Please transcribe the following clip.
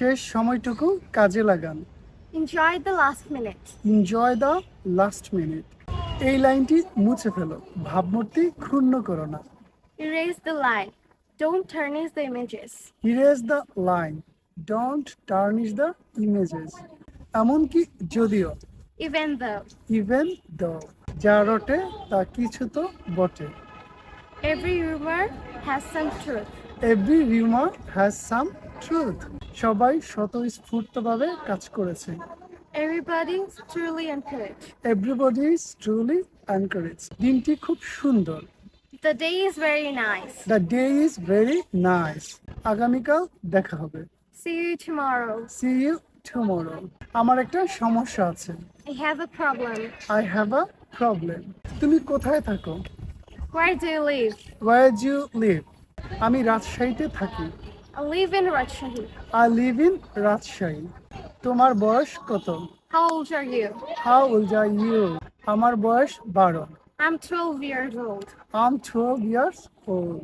শেষ সময়টুকু কাজে লাগান। Enjoy the last minute. Enjoy the last minute এই লাইনটি মুছে ফেলো ভাবমূর্তি ক্ষুণ্ণ করো না। Erase the line. Don't tarnish the images. Erase the line don't tarnish the images এমনকি যদিও। Even though ইভেন দ যা রটে তা কিছু তো বটে। Every rumor has some truth. Every rumour has some truth সবাই স্বতঃস্ফূর্তভাবে কাজ করেছে। Everybody's truly encouraged. Everybody is truly encourage দিনটি খুব সুন্দর। The day is very nice. The day is very nice আগামীকাল দেখা হবে। See you tomorrow. See you tomorrow আমার একটা সমস্যা আছে। I have a problem. I have a problem তুমি কোথায় থাকো? Where do you live? Where you live আমি রাজশাহীতে থাকি। I live in Rajshahi. I live in Rajshahi তোমার বয়স কত How old are you? How old are you? আমার বয়স বারো I'm 12 years old. I'm twelve years old